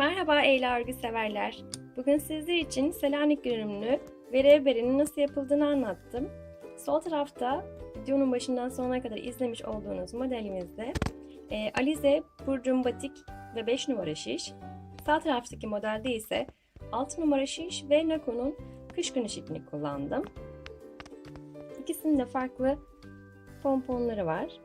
Merhaba Eylül örgü severler. Bugün sizler için Selanik görünümlü veri haberinin nasıl yapıldığını anlattım. Sol tarafta videonun başından sonuna kadar izlemiş olduğunuz modelimizde e, Alize Burcun Batik ve 5 numara şiş. Sağ taraftaki modelde ise 6 numara şiş ve Nako'nun kış günü ipini kullandım. İkisinin de farklı pomponları var.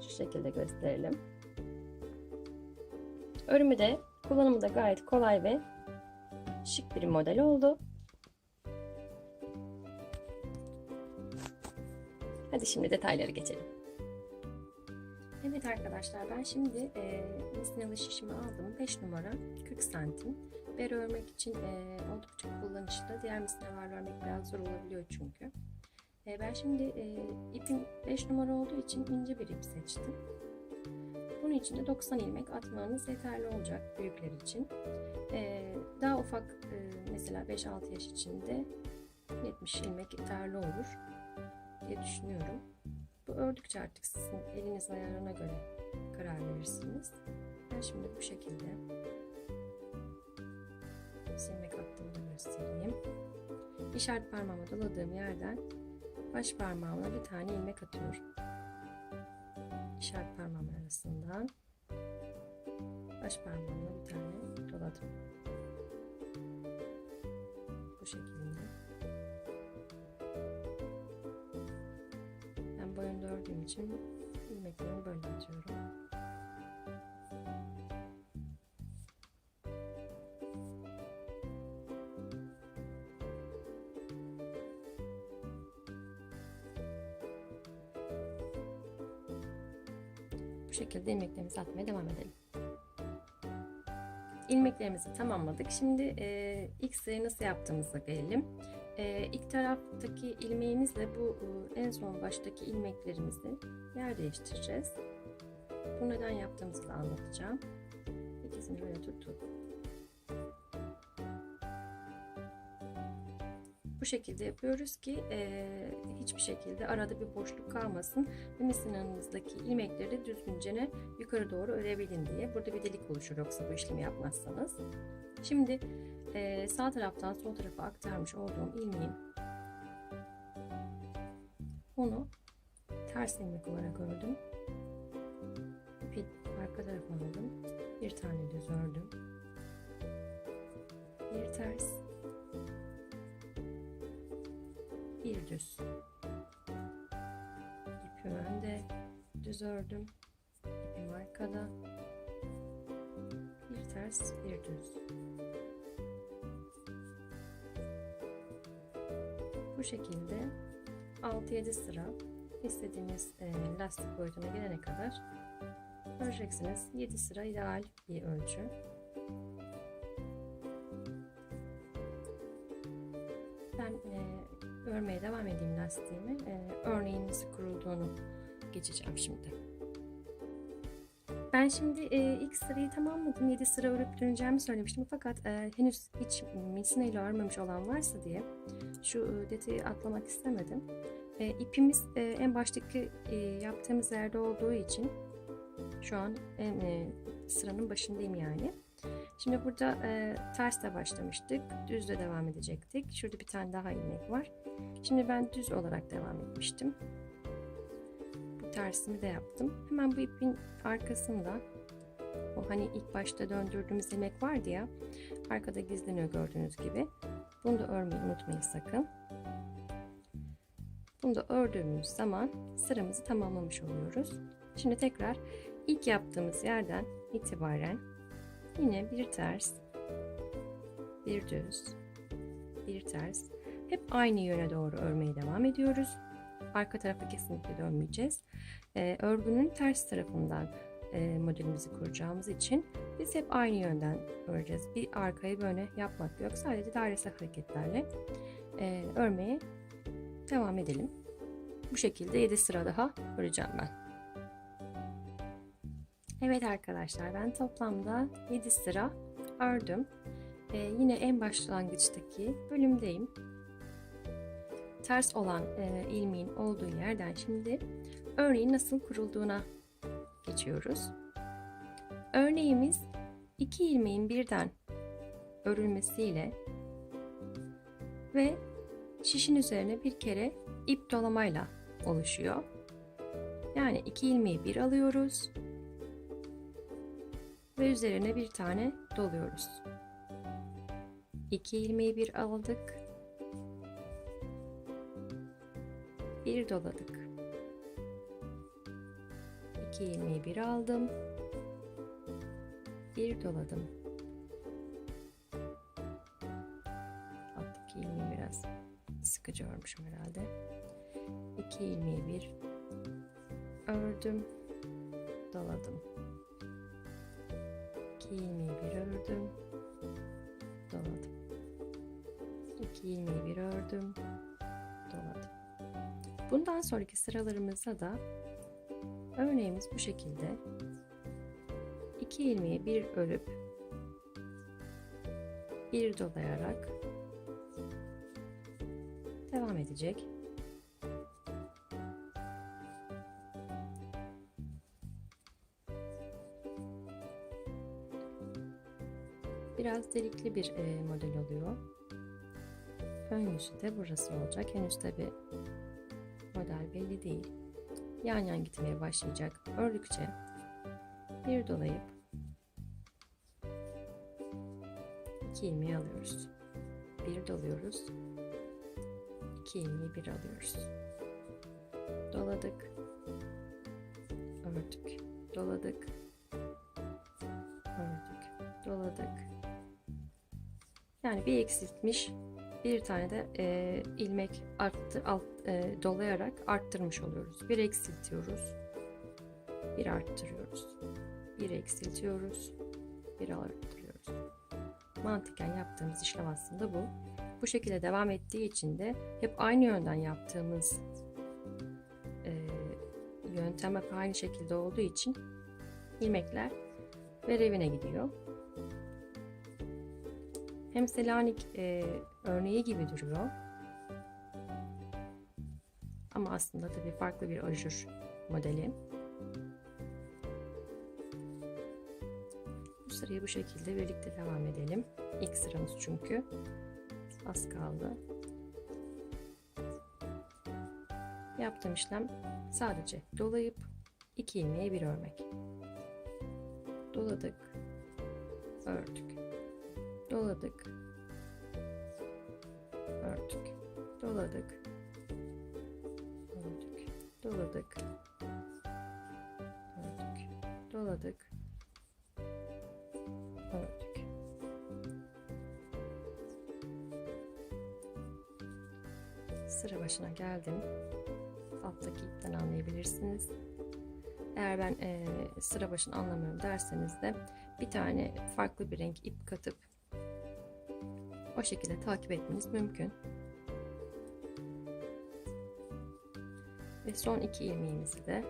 Şu şekilde gösterelim. Örümü de kullanımı da gayet kolay ve şık bir model oldu. Hadi şimdi detaylara geçelim. Evet arkadaşlar ben şimdi e, misinalı şişimi aldım. 5 numara 40 santim. Bere örmek için e, oldukça kullanışlı. Diğer misinalarla örmek biraz zor olabiliyor çünkü. E, ben şimdi e, ipim 5 numara olduğu için ince bir ip seçtim. Bunun için de 90 ilmek atmanız yeterli olacak büyükler için. Ee, daha ufak e, mesela 5-6 yaş için de 70 ilmek yeterli olur diye düşünüyorum. Bu ördükçe artık sizin eliniz ayarına göre karar verirsiniz. Ben şimdi bu şekilde ilmek attığımı göstereyim. İşaret parmağımı doladığım yerden baş parmağımla bir tane ilmek atıyorum işaret parmağım arasından baş parmağımla bir tane doladım. Bu şekilde. Ben boyunda ördüğüm için ilmeklerimi böyle atıyorum. Bu şekilde ilmeklerimizi atmaya devam edelim. İlmeklerimizi tamamladık. Şimdi e, ilk sırayı nasıl yaptığımıza gelelim. E, ilk taraftaki ilmeğimizle bu e, en son baştaki ilmeklerimizi yer değiştireceğiz. Bu neden yaptığımızı da anlatacağım. İkisini böyle tuttuk. Şekilde yapıyoruz ki e, hiçbir şekilde arada bir boşluk kalmasın ve misinanınızdaki ilmekleri düzgünce yukarı doğru örebilin diye. Burada bir delik oluşur yoksa bu işlemi yapmazsanız. Şimdi e, sağ taraftan sol tarafa aktarmış olduğum ilmeğim onu ters ilmek olarak ördüm. İpi arka tarafa aldım. Bir tane düz ördüm. Bir ters bir düz. İpim önde düz ördüm. İpim arkada. Bir ters bir düz. Bu şekilde 6-7 sıra istediğiniz e, lastik boyutuna gelene kadar öreceksiniz. 7 sıra ideal bir ölçü örmeye devam edeyim lastiğimi. Ee, örneğin nasıl kurulduğunu geçeceğim şimdi. Ben şimdi e, ilk sırayı tamamladım. 7 sıra örüp döneceğimi söylemiştim. Fakat e, henüz hiç misina ile örmemiş olan varsa diye şu e, detayı atlamak istemedim. E, ipimiz e, en baştaki e, yaptığımız yerde olduğu için şu an en, e, sıranın başındayım yani. Şimdi burada e, tersle başlamıştık. Düzle devam edecektik. Şurada bir tane daha ilmek var. Şimdi ben düz olarak devam etmiştim. Bu tersimi de yaptım. Hemen bu ipin arkasında o hani ilk başta döndürdüğümüz ilmek vardı ya arkada gizleniyor gördüğünüz gibi. Bunu da örmeyi unutmayın sakın. Bunu da ördüğümüz zaman sıramızı tamamlamış oluyoruz. Şimdi tekrar ilk yaptığımız yerden itibaren Yine bir ters, bir düz, bir ters. Hep aynı yöne doğru örmeye devam ediyoruz. Arka tarafa kesinlikle dönmeyeceğiz. Ee, örgünün ters tarafından e, modelimizi kuracağımız için biz hep aynı yönden öreceğiz. Bir arkayı böyle yapmak yok. Sadece dairesel hareketlerle e, örmeye devam edelim. Bu şekilde 7 sıra daha öreceğim ben. Evet arkadaşlar ben toplamda 7 sıra ördüm. Ee, yine en başlangıçtaki bölümdeyim. Ters olan e, ilmeğin olduğu yerden şimdi örneğin nasıl kurulduğuna geçiyoruz. Örneğimiz iki ilmeğin birden örülmesiyle ve şişin üzerine bir kere ip dolamayla oluşuyor. Yani iki ilmeği bir alıyoruz ve üzerine bir tane doluyoruz. İki ilmeği bir aldık. Bir doladık. İki ilmeği bir aldım. Bir doladım. Alttaki ilmeği biraz sıkıcı örmüşüm herhalde. İki ilmeği bir ördüm. Doladım. İki ilmeği bir ördüm. Doladım. İki ilmeği bir ördüm. Bundan sonraki sıralarımızda da örneğimiz bu şekilde. İki ilmeği bir örüp bir dolayarak devam edecek. Biraz delikli bir e, model oluyor. Ön yüzü de burası olacak. Henüz tabi model belli değil. Yan yan gitmeye başlayacak. Ördükçe bir dolayıp iki ilmeği alıyoruz. Bir doluyoruz. İki ilmeği bir alıyoruz. Doladık. Ördük. Doladık. Ördük. Doladık. Yani bir eksiltmiş bir tane de e, ilmek arttı, alt, e, dolayarak arttırmış oluyoruz. Bir eksiltiyoruz. Bir arttırıyoruz. Bir eksiltiyoruz. Bir arttırıyoruz. Mantıken yaptığımız işlem aslında bu. Bu şekilde devam ettiği için de hep aynı yönden yaptığımız e, yöntem hep aynı şekilde olduğu için ilmekler verevine gidiyor. Hem Selanik e, örneği gibi duruyor. Ama aslında tabii farklı bir ajur modeli. Bu sırayı bu şekilde birlikte devam edelim. İlk sıramız çünkü. Az kaldı. Yaptığım işlem sadece dolayıp iki ilmeği bir örmek. Doladık. Ördük doladık ördük doladık doladık. Ördük doladık. Ördük sıra başına geldim. Alttaki ipten anlayabilirsiniz. Eğer ben e, sıra başını anlamıyorum derseniz de bir tane farklı bir renk ip katıp o şekilde takip etmeniz mümkün. Ve son iki ilmeğimizi de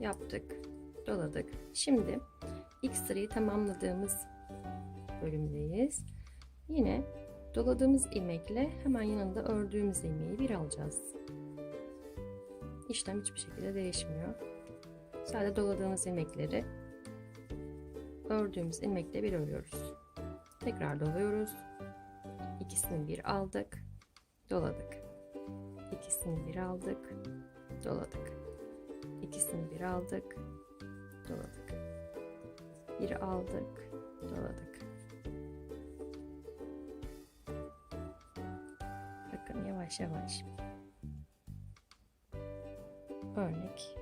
yaptık, doladık. Şimdi ilk sırayı tamamladığımız bölümdeyiz. Yine doladığımız ilmekle hemen yanında ördüğümüz ilmeği bir alacağız. İşlem hiçbir şekilde değişmiyor. Sadece doladığımız ilmekleri ördüğümüz ilmekle bir örüyoruz. Tekrar doluyoruz. İkisini bir aldık. Doladık. İkisini bir aldık. Doladık. İkisini bir aldık. Doladık. Bir aldık. Doladık. Bakın yavaş yavaş. Örnek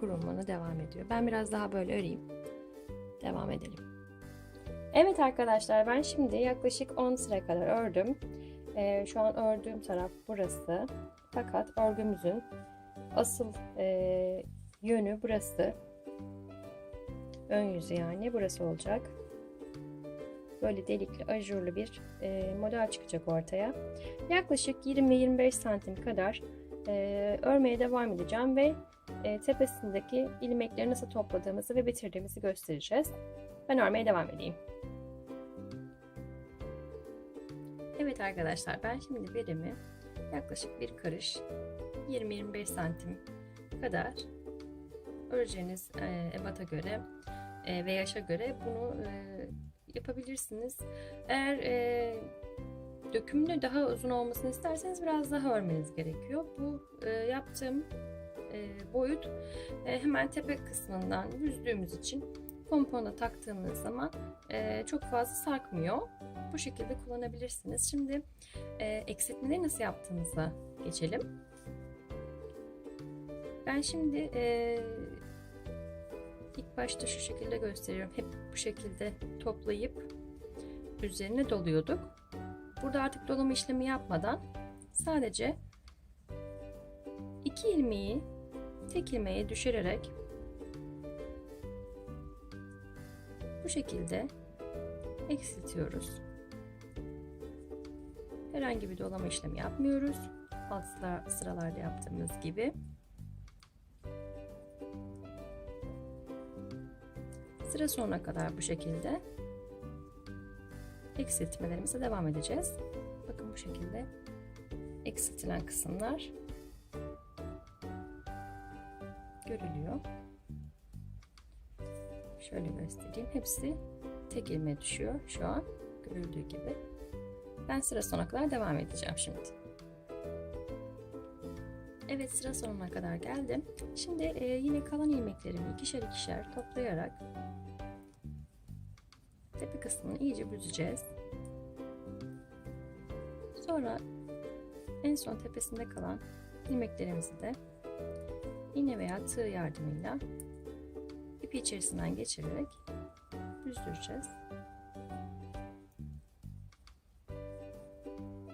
kurulmana devam ediyor. Ben biraz daha böyle öreyim. Devam edelim. Evet arkadaşlar ben şimdi yaklaşık 10 sıra kadar ördüm. Ee, şu an ördüğüm taraf burası. Fakat örgümüzün asıl e, yönü burası. Ön yüzü yani burası olacak. Böyle delikli ajurlu bir e, model çıkacak ortaya. Yaklaşık 20-25 santim kadar e, örmeye devam edeceğim ve e, tepesindeki ilmekleri nasıl topladığımızı ve bitirdiğimizi göstereceğiz. Ben örmeye devam edeyim. Evet arkadaşlar ben şimdi verimi yaklaşık bir karış 20-25 santim kadar öreceğiniz e, ebata göre ve yaşa göre bunu e, yapabilirsiniz. Eğer e, dökümünü daha uzun olmasını isterseniz biraz daha örmeniz gerekiyor. Bu e, yaptığım boyut hemen tepe kısmından yüzdüğümüz için pompona taktığımız zaman e, çok fazla sarkmıyor. Bu şekilde kullanabilirsiniz. Şimdi e, eksiltmeleri nasıl yaptığımıza geçelim. Ben şimdi e, ilk başta şu şekilde gösteriyorum. Hep bu şekilde toplayıp üzerine doluyorduk. Burada artık dolama işlemi yapmadan sadece iki ilmeği tek ilmeğe düşürerek bu şekilde eksiltiyoruz. Herhangi bir dolama işlemi yapmıyoruz. Alt sıra- sıralarda yaptığımız gibi. Sıra sonuna kadar bu şekilde eksiltmelerimize devam edeceğiz. Bakın bu şekilde eksiltilen kısımlar görülüyor. Şöyle göstereyim. Hepsi tek ilmeğe düşüyor şu an görüldüğü gibi. Ben sıra sonuna kadar devam edeceğim şimdi. Evet sıra sonuna kadar geldim. Şimdi e, yine kalan ilmeklerimi ikişer ikişer toplayarak tepe kısmını iyice büzeceğiz. Sonra en son tepesinde kalan ilmeklerimizi de iğne veya tığ yardımıyla ipi içerisinden geçirerek büzdüreceğiz.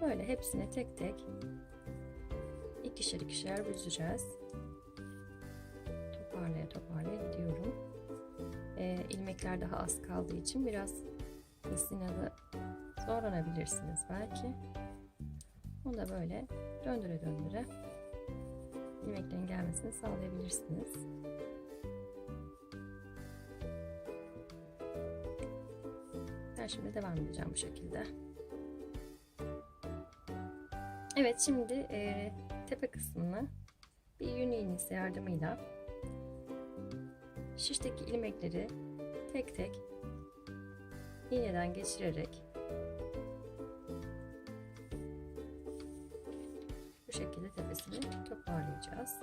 Böyle hepsini tek tek ikişer ikişer büzeceğiz. Toparlaya toparlaya gidiyorum. Ee, ilmekler daha az kaldığı için biraz misinalı zorlanabilirsiniz belki. Onu da böyle döndüre döndüre ilmeklerin gelmesini sağlayabilirsiniz. Ben şimdi devam edeceğim bu şekilde. Evet şimdi e, tepe kısmını bir yün iğnesi yardımıyla şişteki ilmekleri tek tek iğneden geçirerek bu şekilde tepesini toparlayacağız.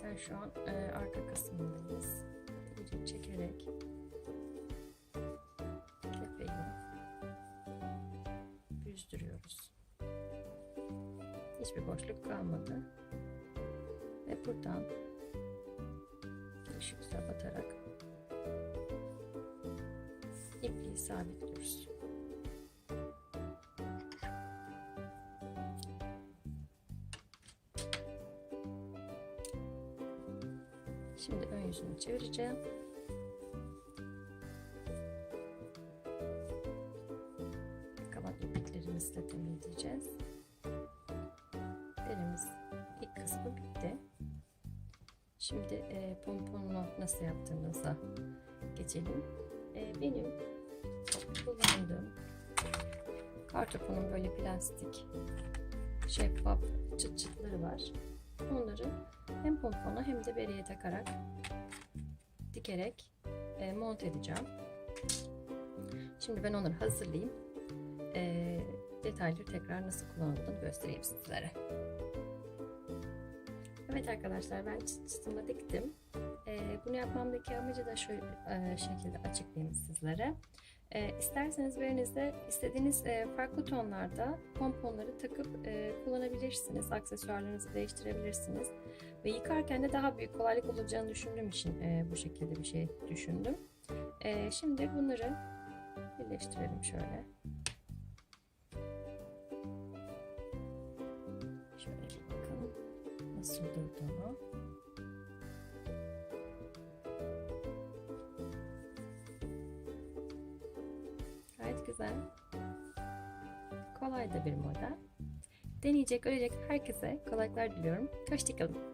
Zaten şu an e, arka kısmındayız. İyice çekerek tepeyi büzdürüyoruz. Hiçbir boşluk kalmadı. Ve buradan girişimize batarak ipliği sabitliyoruz. Şimdi ön yüzünü çevireceğim. Kalan ipliklerimizi de temizleyeceğiz. Derimiz ilk kısmı bitti. Şimdi e, pomponlu nasıl yaptığımıza geçelim. E, benim kullandığım kartopunun böyle plastik şeffaf çıt çıtları var. Onları hem pompona hem de beriye takarak dikerek e, monte edeceğim. Şimdi ben onları hazırlayayım. E, detayları tekrar nasıl kullanıldığını göstereyim sizlere. Evet arkadaşlar ben çıt çıtımı diktim. E, bunu yapmamdaki amacı da şu e, şekilde açıklayayım sizlere. E, isterseniz verinizde istediğiniz e, farklı tonlarda pomponları takıp e, kullanabilirsiniz. Aksesuarlarınızı değiştirebilirsiniz. Ve yıkarken de daha büyük kolaylık olacağını düşündüğüm için e, bu şekilde bir şey düşündüm. Ee, şimdi bunları birleştirelim şöyle. Şöyle bir bakalım nasıl durduğunu. Gayet güzel. Kolay da bir model. Deneyecek, ölecek herkese kolaylıklar diliyorum. Hoşçakalın.